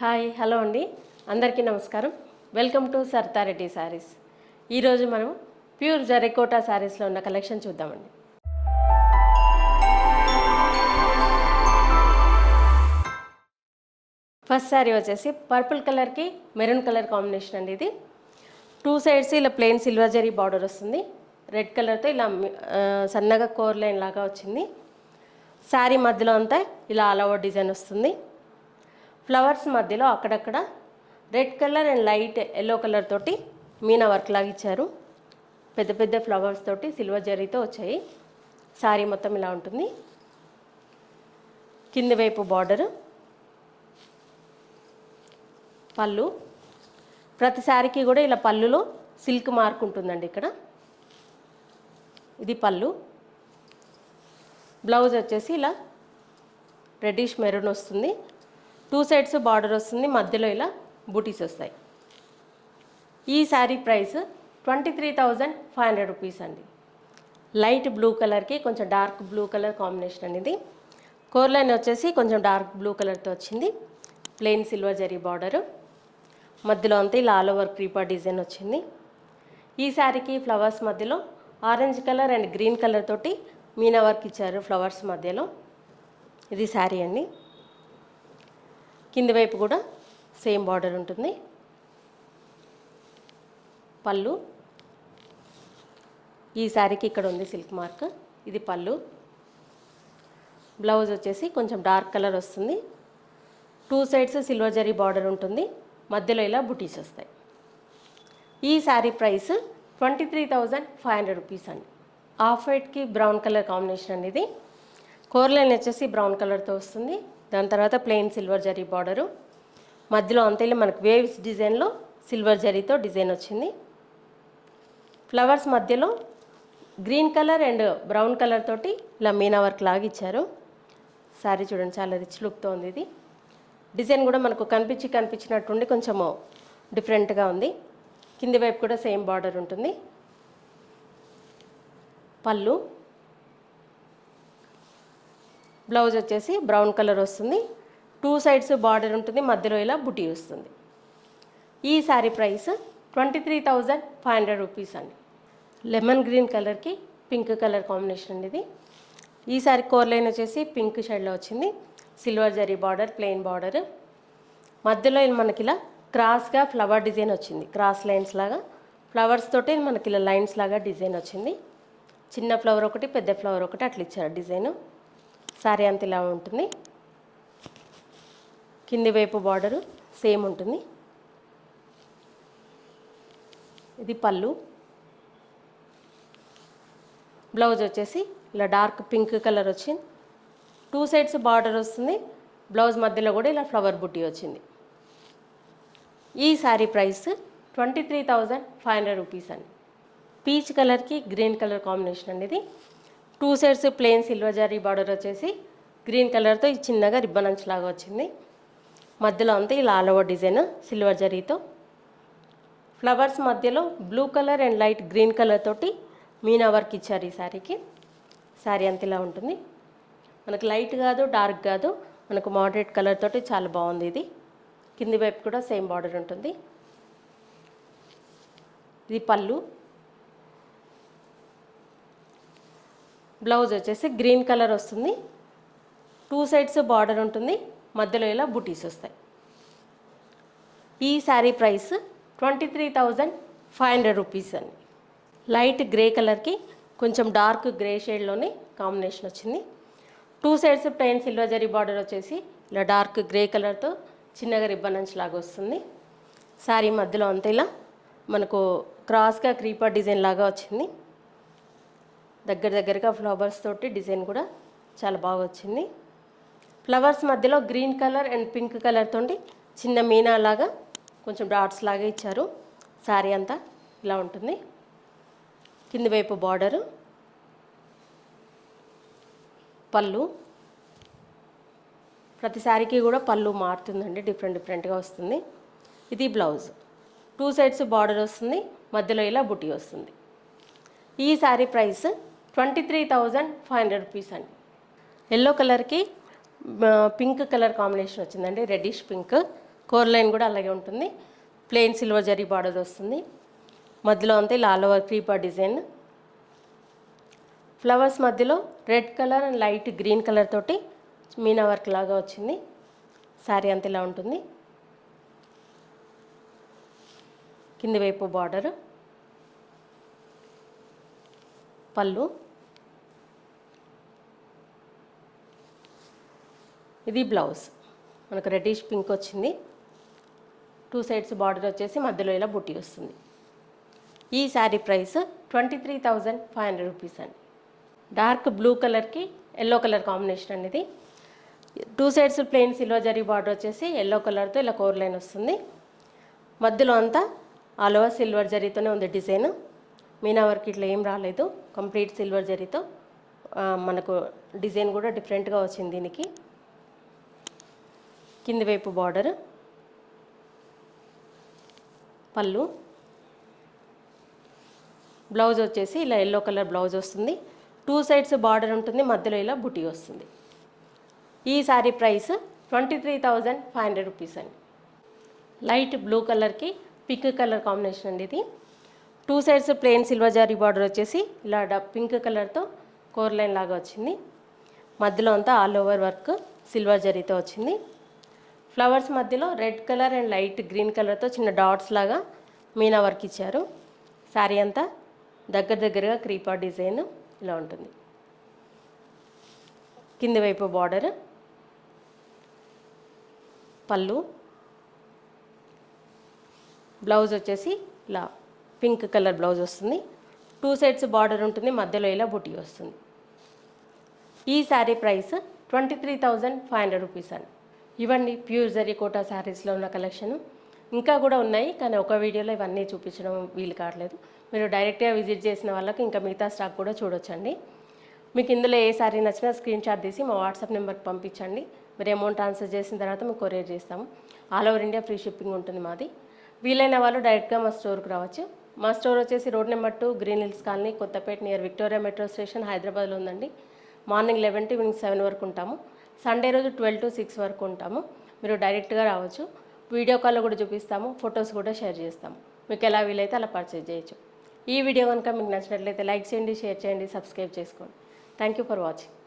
Hi hello అండి. అందరికీ నమస్కారం. వెల్కమ్ టు సర్తారెడ్డి శారీస్ ఈరోజు మనం ప్యూర్ జరెకోటా శారీస్లో ఉన్న కలెక్షన్ చూద్దామండి. ఫస్ట్ శారీ వచ్చేసి పర్పుల్ కలర్కి మెరూన్ కలర్ కాంబినేషన్ అండి ఇది. టూ సైడ్స్ ఇలా ప్లెయిన్ సిల్వర్ జరీ బార్డర్ వస్తుంది. రెడ్ కలర్తో ఇలా సన్నగా కోర్ లైన్ లాగా వచ్చింది. శారీ మధ్యలో అంతా ఇలా ఆల్ ఓవర్ డిజైన్ వస్తుంది. ఫ్లవర్స్ మధ్యలో అక్కడక్కడ red colour and light yellow colour తోటి మీనా వర్క్ లాగా ఇచ్చారు. పెద్ద పెద్ద ఫ్లవర్స్ తోటి సిల్వర్ జరీతో వచ్చాయి. శారీ మొత్తం ఇలా ఉంటుంది. కింది వైపు బార్డరు. పళ్ళు. ప్రతి శారీకి కూడా ఇలా పళ్ళులో సిల్క్ మార్క్ ఉంటుందండి ఇక్కడ. ఇది పళ్ళు. బ్లౌజ్ వచ్చేసి ఇలా రెడ్డిష్ మెరూన్ వస్తుంది. టూ సైడ్స్ బార్డర్ వస్తుంది మధ్యలో ఇలా బూటీస్ వస్తాయి. ఈ sari price twenty three thousand five hundred rupees అండి. లైట్ బ్లూ కలర్కి కొంచెం డార్క్ బ్లూ కలర్ కాంబినేషన్ అనేది. ఇది కోర్ లైన్ వచ్చేసి కొంచెం డార్క్ బ్లూ కలర్తో వచ్చింది. Plain silver zari border. మధ్యలో అంతా ఇలా ఆల్ ఓవర్ క్రీపర్ డిజైన్ వచ్చింది. ఈ శారీకి ఫ్లవర్స్ మధ్యలో orange colour and green colour తోటి మీనా వర్క్ ఇచ్చారు ఫ్లవర్స్ మధ్యలో. ఇది శారీ అండి. కింది వైపు కూడా సేమ్ బార్డర్ ఉంటుంది. పళ్ళు. ఈ శారీకి ఇక్కడ ఉంది సిల్క్ మార్క్. ఇది పళ్ళు. బ్లౌజ్ వచ్చేసి కొంచెం డార్క్ కలర్ వస్తుంది. Two sides silver zari border ఉంటుంది. మధ్యలో ఇలా బుటీస్ వస్తాయి. ఈ sari price twenty three thousand five hundred rupees అండి. ఆఫ్ వైట్కి బ్రౌన్ కలర్ కాంబినేషన్ అనేది. కోర్లైన్ వచ్చేసి బ్రౌన్ కలర్తో వస్తుంది. దాని తర్వాత ప్లెయిన్ సిల్వర్ జరీ బార్డరు మధ్యలో అంతేలే మనకు వేవ్స్ డిజైన్లో సిల్వర్ జరీతో డిజైన్ వచ్చింది. ఫ్లవర్స్ మధ్యలో green colour and brown colour తోటి ఇలా మీనా వర్క్ లాగిచ్చారు శారీ చూడండి చాలా రిచ్ లుక్తో ఉంది ఇది. డిజైన్ కూడా మనకు కనిపించి కనిపించినట్టుండి కొంచెము డిఫరెంట్గా ఉంది. కింది వైపు కూడా సేమ్ బార్డర్ ఉంటుంది. పళ్ళు. బ్లౌజ్ వచ్చేసి బ్రౌన్ కలర్ వస్తుంది. టూ సైడ్స్ బార్డర్ ఉంటుంది మధ్యలో ఇలా బుటీ వస్తుంది. ఈ sari price twenty three thousand five hundred rupees అండి. లెమన్ గ్రీన్ కలర్కి పింక్ కలర్ కాంబినేషన్ అండి ఇది. ఈ సారీ కోర్ లైన్ వచ్చేసి పింక్ షేడ్లో వచ్చింది. Silver zari border plain border. మధ్యలో మనకి ఇలా క్రాస్గా ఫ్లవర్ డిజైన్ వచ్చింది. క్రాస్ లైన్స్ లాగా. ఫ్లవర్స్ తోటి మనకి ఇలా లైన్స్ లాగా డిజైన్ వచ్చింది. చిన్న ఫ్లవర్ ఒకటి పెద్ద ఫ్లవర్ ఒకటి అట్లా ఇచ్చారు డిజైన్. సారీ అంత ఇలా ఉంటుంది. కింది వైపు బార్డరు సేమ్ ఉంటుంది. ఇది పళ్ళు. బ్లౌజ్ వచ్చేసి ఇలా డార్క్ పింక్ కలర్ వచ్చింది. టూ సైడ్స్ బార్డర్ వస్తుంది. బ్లౌజ్ మధ్యలో కూడా ఇలా ఫ్లవర్ బుట్టి వచ్చింది. ఈ sari price twenty three thousand five hundred rupees అండి. పీచ్ కలర్కి గ్రీన్ కలర్ కాంబినేషన్ అండి ఇది. Two sides plain silver zari border వచ్చేసి గ్రీన్ కలర్తో ఈ చిన్నగా రిబ్బన్ అంచు లాగా వచ్చింది. మధ్యలో అంతా ఇలా ఆల్ ఓవర్ డిజైన్ సిల్వర్ జరీతో. ఫ్లవర్స్ మధ్యలో blue colour and light green colour తోటి మీనా వర్క్ ఇచ్చారు ఈ శారీకి శారీ అంత ఇలా ఉంటుంది. మనకు లైట్ కాదు డార్క్ కాదు మనకు మోడరేట్ కలర్ తోటి చాలా బాగుంది ఇది. కింది వైపు కూడా సేమ్ బార్డర్ ఉంటుంది. ఇది పళ్ళు. బ్లౌజ్ వచ్చేసి గ్రీన్ కలర్ వస్తుంది. టూ సైడ్స్ బార్డర్ ఉంటుంది. మధ్యలో ఇలా బుటీస్ వస్తాయి. ఈ sari price twenty three thousand five hundred rupees అండి. లైట్ గ్రే కలర్కి కొంచెం డార్క్ గ్రే షేడ్లోనే కాంబినేషన్ వచ్చింది. Two sides plain silver zari border వచ్చేసి ఇలా డార్క్ గ్రే కలర్తో చిన్నగా రిబ్బన్ నుంచి లాగా వస్తుంది. శారీ మధ్యలో అంతా ఇలా మనకు క్రాస్గా క్రీపర్ డిజైన్ లాగా వచ్చింది. దగ్గర దగ్గరగా ఫ్లవర్స్ తోటి డిజైన్ కూడా చాలా బాగా వచ్చింది. ఫ్లవర్స్ మధ్యలో green colour and pink colour తోటి చిన్న మీనా లాగా కొంచెం డాట్స్ లాగా ఇచ్చారు. శారీ అంతా ఇలా ఉంటుంది. కింది వైపు బార్డరు పళ్ళు. ప్రతి శారీకి కూడా పళ్ళు మారుతుందండి డిఫరెంట్ డిఫరెంట్గా వస్తుంది. ఇది బ్లౌజ్. టూ సైడ్స్ బార్డర్ వస్తుంది మధ్యలో ఇలా బుటీ వస్తుంది. ఈ sari price twenty three thousand five hundred rupees అండి. ఎల్లో కలర్కి పింక్ కలర్ కాంబినేషన్ వచ్చిందండి. Reddish pink. కోర్ లైన్ కూడా అలాగే ఉంటుంది. ప్లెయిన్ సిల్వర్ జరీ బార్డర్ వస్తుంది. మధ్యలో అంతే లాలోవర్ ఓవర్ క్రీపర్ డిజైన్. ఫ్లవర్స్ మధ్యలో red colour and light green colour తోటి మీనా వర్క్ లాగా వచ్చింది. శారీ అంత ఇలా ఉంటుంది. కింది వైపు బార్డర్. పళ్ళు. ఇది బ్లౌజ్. మనకు రెడ్డిష్ పింక్ వచ్చింది. టూ సైడ్స్ బార్డర్ వచ్చేసి మధ్యలో ఇలా బుట్టి వస్తుంది. ఈ sari price twenty three thousand five hundred rupees అండి. డార్క్ బ్లూ కలర్కి ఎల్లో కలర్ కాంబినేషన్ అనేది two sides plain silver zari border వచ్చేసి ఎల్లో కలర్తో ఇలా కోర్ లైన్ వస్తుంది. మధ్యలో అంతా ఆల్ ఓవర్ సిల్వర్ జరీతోనే ఉంది డిజైన్. మీనా వర్క్ ఇట్లా ఏం రాలేదు. కంప్లీట్ సిల్వర్ జరీతో మనకు డిజైన్ కూడా డిఫరెంట్గా వచ్చింది దీనికి. కింది వైపు బార్డర్ పళ్ళు. బ్లౌజ్ వచ్చేసి ఇలా ఎల్లో కలర్ బ్లౌజ్ వస్తుంది. టూ సైడ్స్ బార్డర్ ఉంటుంది మధ్యలో ఇలా బుటీ వస్తుంది. ఈ sari price twenty three thousand five hundred rupees అండి. లైట్ బ్లూ కలర్కి పింక్ కలర్ కాంబినేషన్ అండి ఇది. Two sides plain silver zari border వచ్చేసి ఇలా డ- పింక్ కలర్తో కోర్ లైన్ లాగా వచ్చింది. మధ్యలో అంతా ఆల్ ఓవర్ వర్క్ సిల్వర్ జరీతో వచ్చింది. ఫ్లవర్స్ మధ్యలో red colour and light green కలర్తో చిన్న డాట్స్ లాగా మీనా వర్క్ ఇచ్చారు. శారీ అంతా దగ్గర దగ్గరగా క్రీపా డిజైన్ ఇలా ఉంటుంది. కింది వైపు బార్డర్ పళ్ళు. బ్లౌజ్ వచ్చేసి ఇలా పింక్ కలర్ బ్లౌజ్ వస్తుంది. టూ సైడ్స్ బార్డర్ ఉంటుంది మధ్యలో ఇలా బుటీ వస్తుంది. ఈ sari price twenty three thousand five hundred rupees అండి. ఇవన్నీ ప్యూర్ జరీ కోటా శారీస్లో ఉన్న కలెక్షన్. ఇంకా కూడా ఉన్నాయి కానీ ఒక వీడియోలో ఇవన్నీ చూపించడం వీలు కావట్లేదు. మీరు డైరెక్ట్గా విజిట్ చేసిన వాళ్ళకి ఇంకా మిగతా స్టాక్ కూడా చూడొచ్చండి. మీకు ఇందులో ఏ శారీ నచ్చినా స్క్రీన్ షాట్ తీసి మా వాట్సాప్ నెంబర్కి పంపించండి. మీరు అమౌంట్ ట్రాన్స్ఫర్ చేసిన తర్వాత మేము కొరియర్ చేస్తాము. All over India free shipping ఉంటుంది మాది. వీలైన వాళ్ళు డైరెక్ట్గా మా స్టోర్కి రావచ్చు. మా స్టోర్ వచ్చేసి road number two green hills colony Kothapet near Victoria metro station హైదరాబాద్లో ఉందండి. Morning eleven to evening seven వరకు ఉంటాము. సండే రోజు ట్వెల్వ్ టు సిక్స్ వరకు ఉంటాము. మీరు డైరెక్ట్గా రావచ్చు. వీడియో కాల్లో కూడా చూపిస్తాము. ఫొటోస్ కూడా షేర్ చేస్తాము. మీకు ఎలా వీలైతే అలా పర్చేజ్ చేయొచ్చు. ఈ వీడియో కనుక మీకు నచ్చినట్లయితే లైక్ చేయండి షేర్ చేయండి సబ్స్క్రైబ్ చేసుకోండి. Thank you for watching